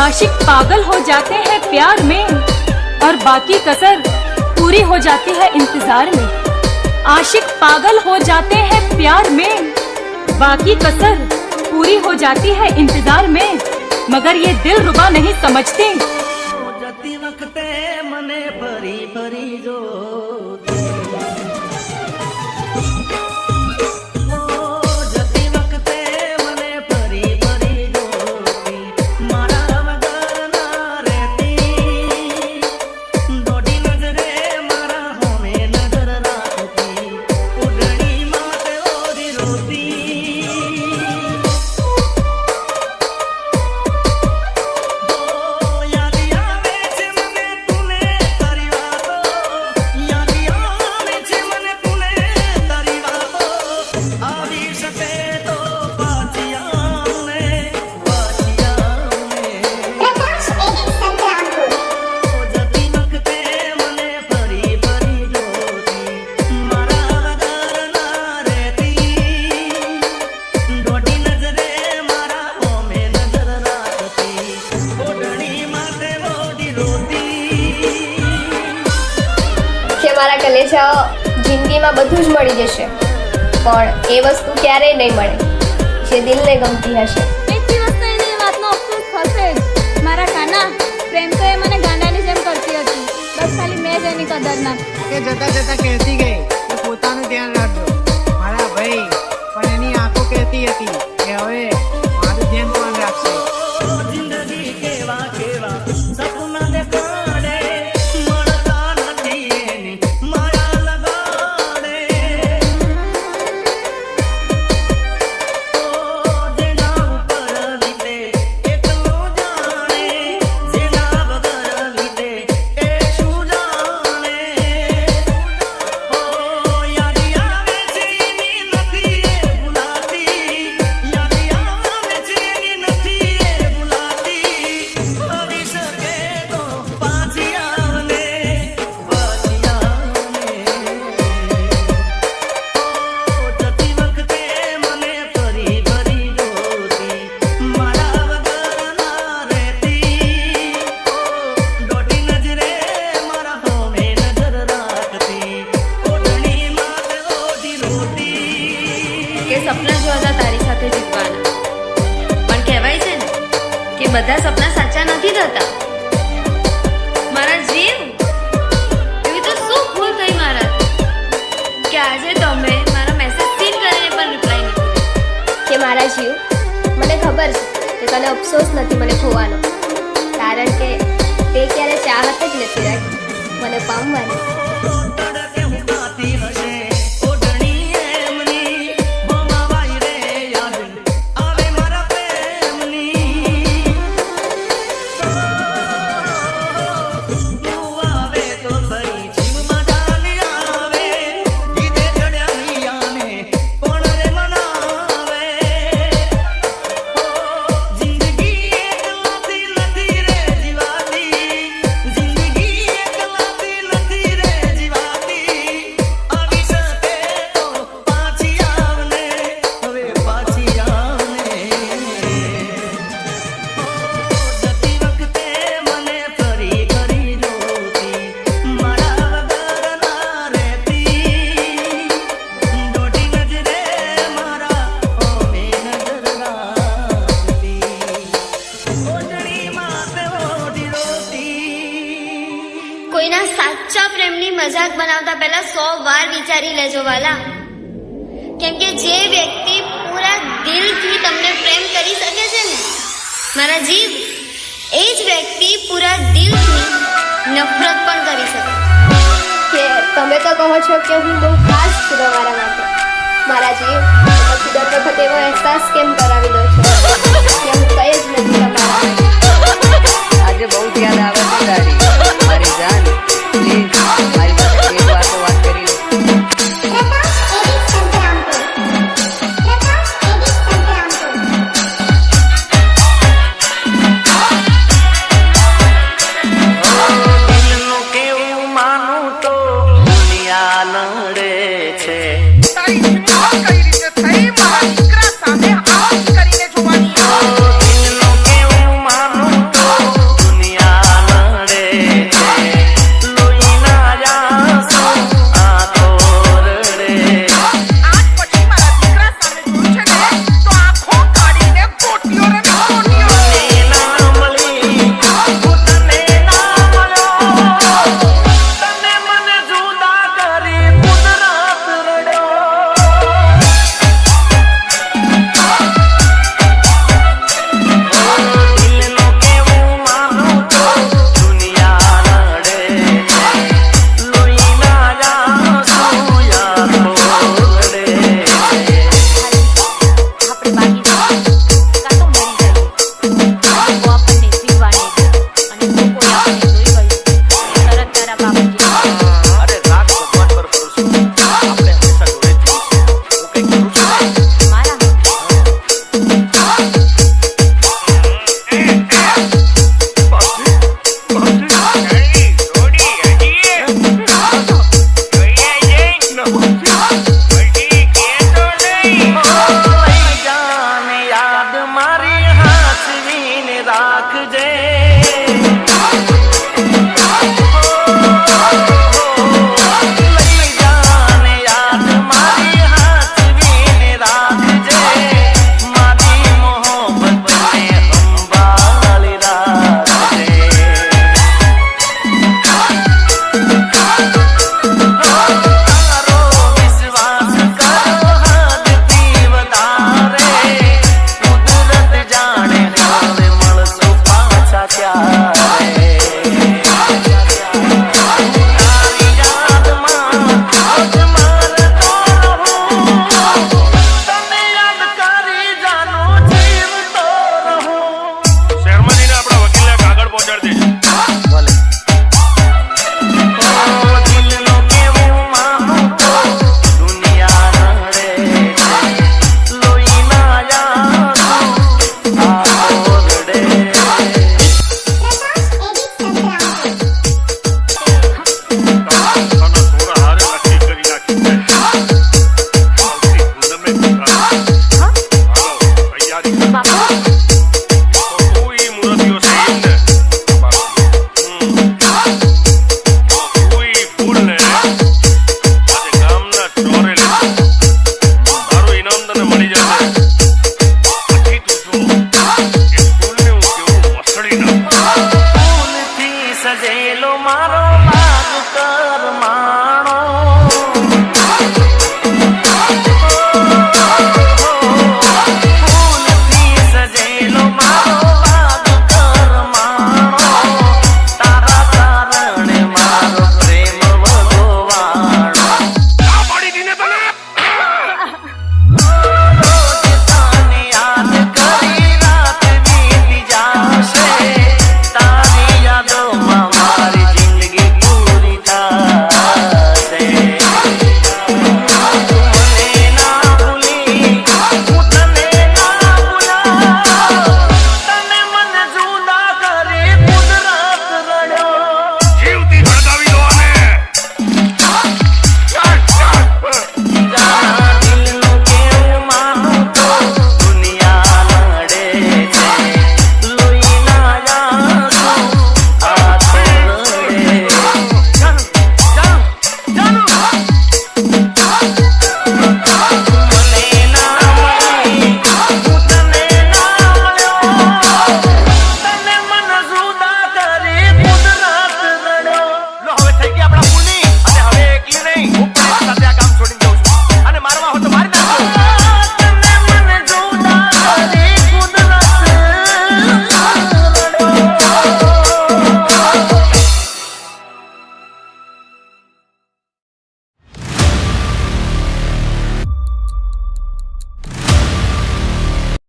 आशिक पागल हो जाते हैं प्यार में और बाकी कसर पूरी हो जाती है इंतज़ार में। आशिक पागल हो जाते हैं प्यार में, बाकी कसर पूरी हो जाती है इंतज़ार में। मगर ये दिल रुबा नहीं समझते। જિંદગીમાં બધું જ મળી જશે. પણ એ વસ્તુ ક્યારેય નહીં મળે. જે દિલને ગમતી હશે. એક દિવસ તો એને વાતનો અફસોસ થશે જ. મારા કાના પ્રેમ તો એ મને ગાંડાની જેમ કરતી હતી. બસ ખાલી મેં જ એની કદર ના કે જતા જતા કહેતી ગઈ પોતાનું ધ્યાન રાખજો. આજે તમે મારા મેસેજ સીન કરીને પણ રિપ્લાય નહીં કે મારા જીવ, મને ખબર છે કે તને અફસોસ નથી મને ખોવાનો. કારણ કે તે ક્યારે ચાહત જ નથી રાખી. મને પામવાની. કોઈના સાચા પ્રેમની મજાક બનાવતા પહેલા સો વાર વિચારી લેજો વાલા. કેમ કે જે વ્યક્તિ પૂરા દિલથી તમને પ્રેમ કરી શકે છે ને મારા જીવ એ જ વ્યક્તિ પૂરા દિલથી નફરત પણ કરી શકે. કે તમે તો કહો છો કે હું બહુ ખાસ છું તમારા માટે. મારા જીવ પછી દર વખતે એવો અહેસાસ કેમ કરાવી દો છો? કે હું કઈ જ નથી તમારા આજે બહુ ધ્યાન આવે છે તારી. yeah.